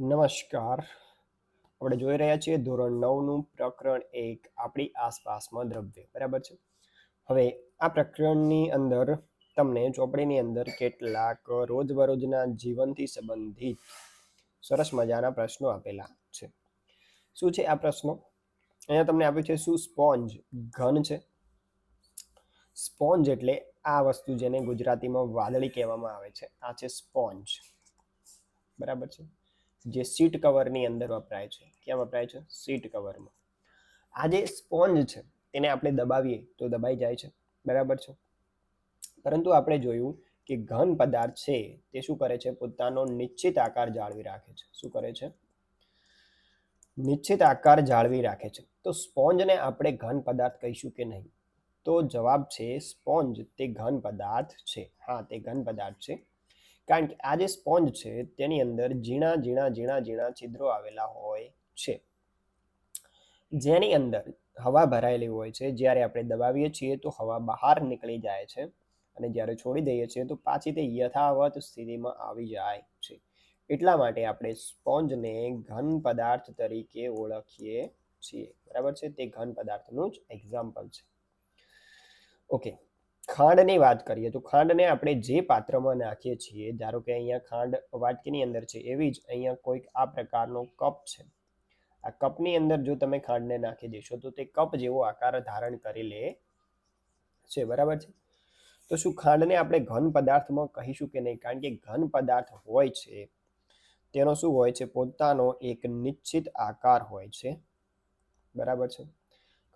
નમસ્કાર. આપણે જોઈ રહ્યા છીએ ધોરણ નવનું પ્રકરણ એક, આપણી આસપાસમાં દ્રવ્ય. બરાબર છે? હવે આ પ્રકરણની અંદર તમને ચોપડીની અંદર કેટલાક રોજબરોજના જીવનથી સંબંધિત સરસ મજાના પ્રશ્નો આપેલા છે. શું છે આ પ્રશ્નો? અહીંયા તમને આપ્યું છે શું સ્પોન્જ ઘન છે? સ્પોન્જ એટલે આ વસ્તુ જેને ગુજરાતીમાં વાદળી કહેવામાં આવે છે. આ છે સ્પોન્જ. બરાબર છે? જે સીટ કવરની અંદર વપરાય છે. ક્યાં વપરાય છે? સીટ કવરમાં. આ જે સ્પોન્જ છે, તેને આપણે દબાવીએ તો દબાઈ જાય છે. બરાબર છે? પરંતુ આપણે જોયું કે ઘન પદાર્થ છે, તે શું કરે છે? પોતાનો નિશ્ચિત આકાર જાળવી રાખે છે. શું કરે છે? નિશ્ચિત આકાર જાળવી રાખે છે. તો સ્પોન્જને આપણે ઘન પદાર્થ કહીશું કે નહીં? તો જવાબ છે સ્પોન્જ. તે ઘન પદાર્થ છે. હા, તે ઘન પદાર્થ છે. કારણ કે આ જે સ્પોન્જ છે, તેની અંદર ઝીણા ઝીણા ઝીણા ઝીણા છિદ્રો આવેલા હોય છે. જેની અંદર હવા ભરાયેલી હોય છે, જ્યારે આપણે દબાવીએ છીએ તો હવા બહાર નીકળી જાય છે અને જ્યારે છોડી દઈએ છીએ તો પાછી તે યથાવત સ્થિતિમાં આવી જાય છે. એટલા માટે આપણે સ્પોન્જને ઘન પદાર્થ તરીકે ઓળખીએ છીએ. બરાબર છે? તે ઘન પદાર્થનું જ એક્ઝામ્પલ છે. ઓકે ખાંડની વાત કરીએ તો ખાંડને આપણે જે પાત્રમાં નાખીએ છીએ, ધારો કે અહીંયા ખાંડ વાટકીની અંદર છે, એવી જ અહીંયા કોઈક આ પ્રકારનો કપ છે. આ કપની અંદર જો તમે ખાંડને નાખી દેશો તો તે કપ જેવો આકાર ધારણ કરી લે છે, બરાબર છે? તો શું ખાંડને આપણે ઘન પદાર્થમાં કહીશું કે નહીં? કારણ કે ઘન પદાર્થ હોય છે, તેનો શું હોય છે? પોતાનો એક નિશ્ચિત આકાર હોય છે, બરાબર છે?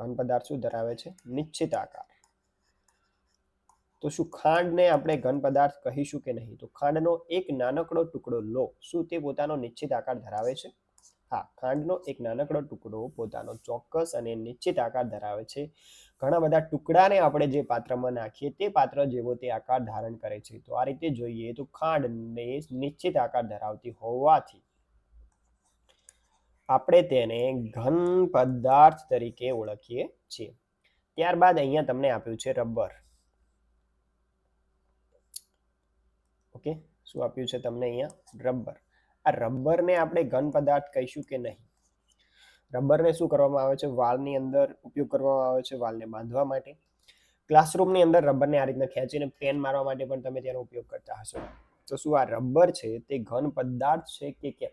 ઘન પદાર્થ શું ધરાવે છે? નિશ્ચિત આકાર. તો શું ખાંડને આપણે ઘન પદાર્થ કહીશું કે નહીં? તો ખાંડનો એક નાનકડો ટુકડો લો. શું તે પોતાનો નિશ્ચિત આકાર ધરાવે છે? હા, ખાંડનો એક નાનકડો ટુકડો પોતાનો ચોક્કસ અને નિશ્ચિત આકાર ધરાવે છે. ઘણા બધા ટુકડાને આપણે જે પાત્રમાં નાખીએ તે પાત્ર જેવો તે આકાર ધારણ કરે છે. તો આ રીતે જોઈએ તો ખાંડને નિશ્ચિત આકાર ધરાવતી હોવાથી આપણે તેને ઘન પદાર્થ તરીકે ઓળખીએ છીએ. ત્યારબાદ અહીંયા તમને આપ્યું છે રબર. ઓકે? શું આપ્યું છે તમને અહીંયા? રબર. આ રબરને આપણે ઘન પદાર્થ કહીશું કે નહીં? રબરને શું કરવામાં આવે છે? વાળની અંદર ઉપયોગ કરવામાં આવે છે વાળને બાંધવા માટે. ક્લાસરૂમની અંદર રબરને આ રીતના ખેંચીને પેન મારવા માટે પણ તમે તેનો ઉપયોગ કરતા હશો. તો શું આ રબર છે તે ઘન પદાર્થ છે કે કેમ?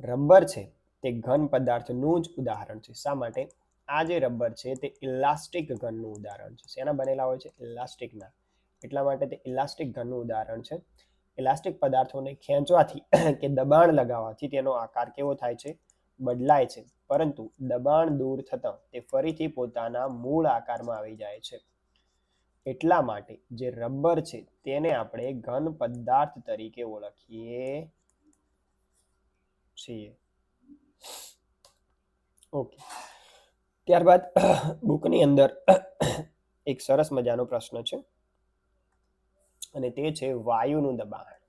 રબર છે તે ઘન પદાર્થનું જ ઉદાહરણ છે. શા માટે? આ જે રબર છે તે ઇલાસ્ટિક ઘનનું ઉદાહરણ છે. શેના બનેલા હોય છે? ઇલાસ્ટિકના. એટલા માટે તે ઇલાસ્ટિક ઘનનું ઉદાહરણ છે. ઇલાસ્ટિક પદાર્થોને ખેંચવાથી કે દબાણ લગાવવાથી તેનો આકાર કેવો થાય છે? બદલાય છે. પરંતુ દબાણ દૂર થતાં તે ફરીથી પોતાના મૂળ આકારમાં આવી જાય છે. એટલા માટે જે રબર છે તેને આપણે ઘન પદાર્થ તરીકે ઓળખીએ છીએ. ઓકે. ત્યારબાદ બુકની અંદર એક સરસ મજાનો પ્રશ્ન છે. અને તે છે વાયુનું દબાણ.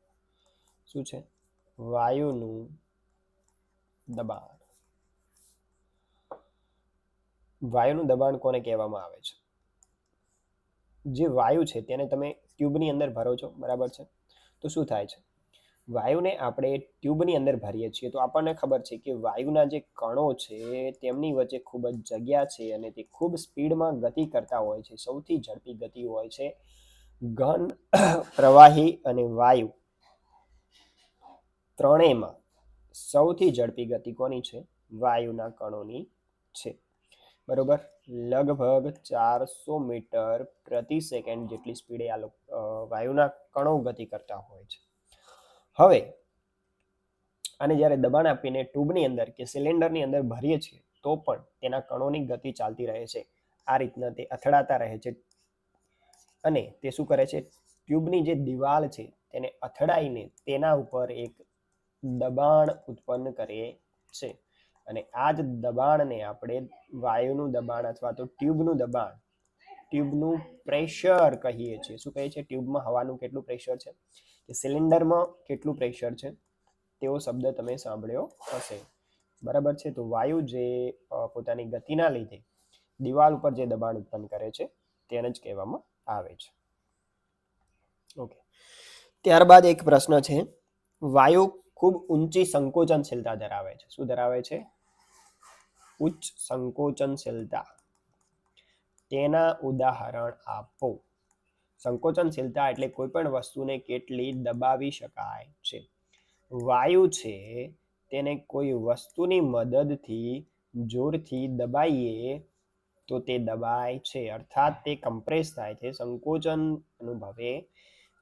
શું છે? વાયુનું દબાણ. વાયુનું દબાણ કોને કહેવામાં આવે છે? જે વાયુ છે તેને તમે ટ્યુબની અંદર ભરો છો, બરાબર છે? તો શું થાય છે? વાયુને આપણે ટ્યુબની અંદર ભરીએ છીએ, તો આપણને ખબર છે કે વાયુના જે કણો છે, તેમની વચ્ચે ખૂબ જ જગ્યા છે અને તે ખૂબ સ્પીડમાં ગતિ કરતા હોય છે, સૌથી ઝડપી ગતિ હોય છે. ઘન, પ્રવાહી અને વાયુ ત્રણેયમાં સૌથી ઝડપી ગતિ કોની છે? વાયુના કણોની છે. બરોબર? લગભગ ચારસો મીટર પ્રતિ સેકન્ડ જેટલી સ્પીડે આ વાયુના કણો ગતિ કરતા હોય છે. હવે આને જ્યારે દબાણ આપીને ટ્યુબની અંદર કે સિલિન્ડરની અંદર ભરીએ છીએ, તો પણ તેના કણોની ગતિ ચાલતી રહે છે. આ રીતના તે અથડાતા રહે છે. અને તે શું કરે છે? ટ્યુબની જે દિવાલ છે, તેને અથડાઈને તેના ઉપર એક દબાણ ઉત્પન્ન કરે છે. અને આ જ દબાણને આપણે વાયુનું દબાણ અથવા તો ટ્યુબનું દબાણ ટ્યુબનું પ્રેશર કહીએ છીએ. શું કહીએ છીએ? ટ્યુબમાં હવાનું કેટલું પ્રેશર છે? કે સિલિન્ડરમાં કેટલું પ્રેશર છે, તેવો શબ્દ તમે સાંભળ્યો હશે. બરાબર છે? તો વાયુ જે પોતાની ગતિના લીધે દિવાલ ઉપર જે દબાણ ઉત્પન્ન કરે છે, તેને જ કહેવામાં આવે છે. ઓકે. ત્યારબાદ એક પ્રશ્ન છે. વાયુ ખૂબ ઊંચી સંકોચનશીલતા ધરાવે છે. શું ધરાવે છે? ઉચ્ચ સંકોચનશીલતા. તેના ઉદાહરણ આપો. સંકોચનશીલતા એટલે કોઈ પણ વસ્તુને કેટલી દબાવી શકાય છે. વાયુ છે, તેને કોઈ વસ્તુની મદદથી જોરથી દબાઈએ તો તે દબાય છે, અર્થાત તે કમ્પ્રેસ થાય છે, સંકોચન અનુભવે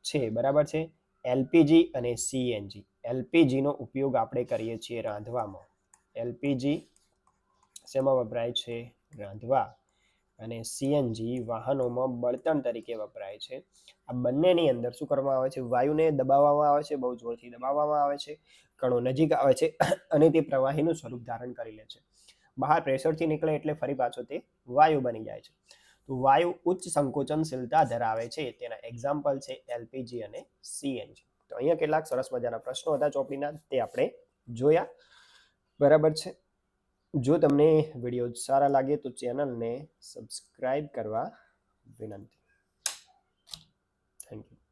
છે, બરાબર છે? એલપીજી અને સીએનજી. એલપીજીનો ઉપયોગ આપણે કરીએ છીએ રાંધવામાં. એલપીજી શેમાં વપરાય છે? રાંધવા. અને સીએનજી વાહનોમાં બળતણ તરીકે વપરાય છે. આ બંનેની અંદર શું કરવામાં આવે છે? વાયુને દબાવવામાં આવે છે, બહુ જોરથી દબાવવામાં આવે છે, કણો નજીક આવે છે અને તે પ્રવાહીનું સ્વરૂપ ધારણ કરી લે છે. બહાર પ્રેશરથી નીકળે એટલે ફરી પાછો તે વાયુ બની જાય છે. તો વાયુ ઉચ્ચ સંકોચનશીલતા ધરાવે છે. તેના એક્ઝામ્પલ છે એલપીજી અને સીએનજી તો અહીંયા કેટલાક સરસ મજાના પ્રશ્નો હતા ચોપડીના. તે આપણે જોયા. બરાબર છે? જો તમને વીડિયો સારા લાગે તો ચેનલને સબસ્ક્રાઈબ કરવા વિનંતી. Thank you